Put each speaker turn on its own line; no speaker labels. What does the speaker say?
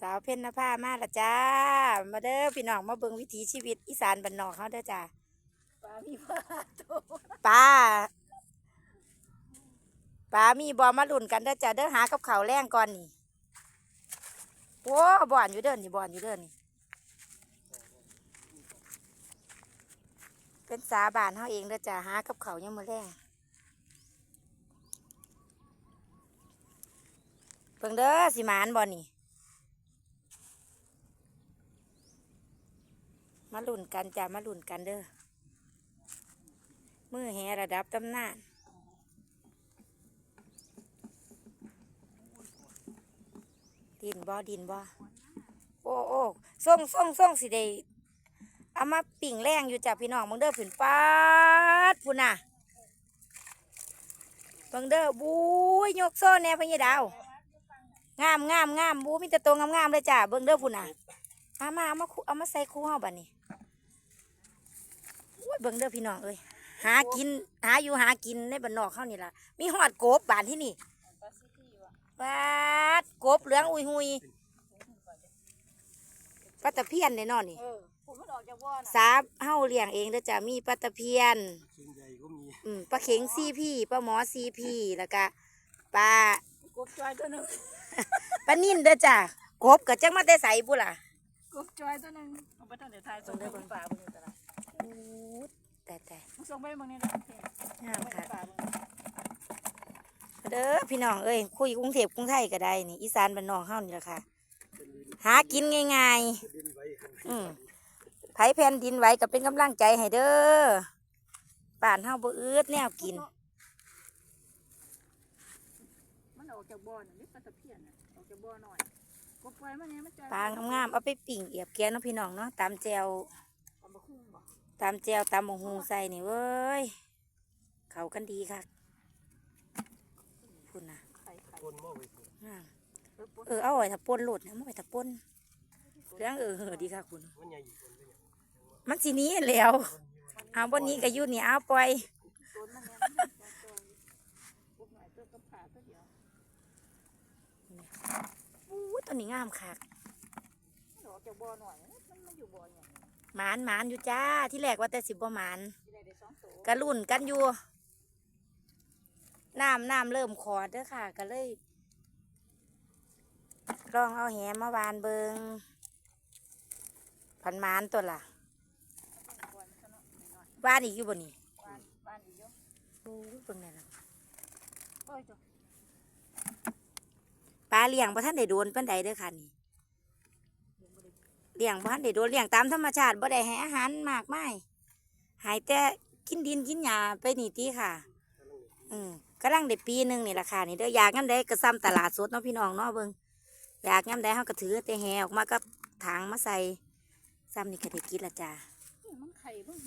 สาวเพ็ญนภามาละจ้า มาเด้อพี่น้องมาเบิ่งวิถีชีวิตอีสานบ้านนอกเขาเด้อจ้า
ปลามีปลาโต
ป้าป้ามีบอมาลุ่นกันเด้อจ้าเด้อหากับเขาวแรงก่อนนี่โอ้บ่อนอยู่เด้อนี่บ่อนอยู่เด้อนี่เป็นสาบานเขาเองเด้อจ้าหากับเขาวยังมาแรงเบิ่งเด้อสิหมานบ่นี่ มาหลุนกันจ้ามาหลุนกันเด้อมือแหระดับตำนานดินบ่ดินบ่โอ้โอ้ส่งส่งส่งสิได้เอามาปิ่งแรงอยู่จ้ะพี่น้องบังเด้อผืนปาดพุ่นน่ะบังเด้อบูยยกโซ่แน่พญดาว งามงามงามบูมีแต่ตัวงามงามเลยจ้ะเบิ่งเด้อพุ่นน่ะมามาเอามาเอามาใส่คู่เฮาบัดนี้ อ้ยเบิ่งเด้อพี่น้องเอ้ยหากินหาอยู่หากินในบ้านนอกเขานี่ล่ะ มีหอดกบบ้านที่นี่
ปลาซิตี้วะ
ปาดกบเหลืองอุยหุยปลาตะเพียนในนอนนี่
ออผมมันออกจากบ่อน่ะ
สาบเฮาเลี้ยงเองเด้อจ้ะมีปลาตะเพียนอืมปลาเข็งซีพี่ปลาหมอซีพี่แล้วก็ปลาก
บจอยตัวหนึง
ปลานิ่นเด้อจ้ะกบก็จังมาแต่ใสบุล่ะ
กบจอยตัวหนึงเอาไปตั้งแต่ท้ายส่งเบิ่งปลาบิ่งนี่ตะ ละ
อู้แต่แต่
มึงส่งไปเบิ่งนี่ละโอเค
งาม
ไป
ค่ะ
ปลาเบิ่ง
เด้อพี่น้องเอ้ยคุยกรุงเทพกรุงไทยก็ได้นี่อีสานบ้านนอกเฮานี่ล่ะค่ะ หากินง่ายๆ
เดินไว้หัน
อืมไผแผ่นดินไหวก็เป็นกำลังใจให้เด้อป่านเฮาบ่อืดแนวกิน
มันออกจากบ่อน่ะนี่ปลาตะเพียนน่ะออกจากบ่อหน่อยกบจอยมันเนี่ยมันจอย
ปลางามๆเอาไปปิ่งเอียบแกงเนาะพี่น้องเนาะตามแจว
ปลาบะคุ้งบ่
ตามแจวตามหมงหูใส่นี่เว้ย เขากันดีค่ะพุ่นน่ะ
ไข่ไข่
คนหม้อไว้คน
งาม
เออปุ๊บ
เออเอาไว้ถ้าป่นโหลดนะเอาไว้ถ้าป่นเรื่องเออเหอดีค่ะคุณ
มันใหญ่อยู่คนก็อย่าง
มันสิหนี้แล้วเอาวันนี้ก็อยู่นี่เอาปล่อย
ต้นมันเนี่ยมันจอยจอยกบหน่อยตัวกับขาตัวเดียว
อู้ตัวนี้งามค่ะ
มัน ออกจากบ่อหน่อย มันมันอยู่บ่อเนี่ย
หมานหมานอยู่จ้าที่แรกว่าแต่สิบ่หมาน
ที่ได้ได้สองตัว
กระลุ่นกันอยู่น้ำน้ำเริ่มขอดเด้อค่ะ ก็เลยลองเอาแหมาวานเบิงพันหมานตัวล่ะ
บ่อนซะเนาะหน่อย
บ้านอีกอยู่บนนี่
ๆบ้านบ้านอีกเยอะ
โอ้ยเบิ่งนี่นล่ะ
โอ้ยจ้ะ
ปลาเลี้ยงบ่ท่านได้โดนปันใดเด้อค่ะนี่ เลี้ยงบ่ท่านได้โดนเลี้ยงตามธรรมชาติบ่ได้ให้อาหารมากมายหายแต่กินดินกินหญ้าไปนี่ตีค่ะอืมกำลังได้ปีหนึ่งนี่ราคานี่เด้ออยากงั้นได้ก็ซ้ำตลาดสดเนาะพี่น้องเนาะเบิ่งอยากงั้นได้เฮาก็ถือแต่แหออกมาก็ถังมาใส่ซ้ำนี่ก็ได้กินละจ้า
มันไข่เพิ่ง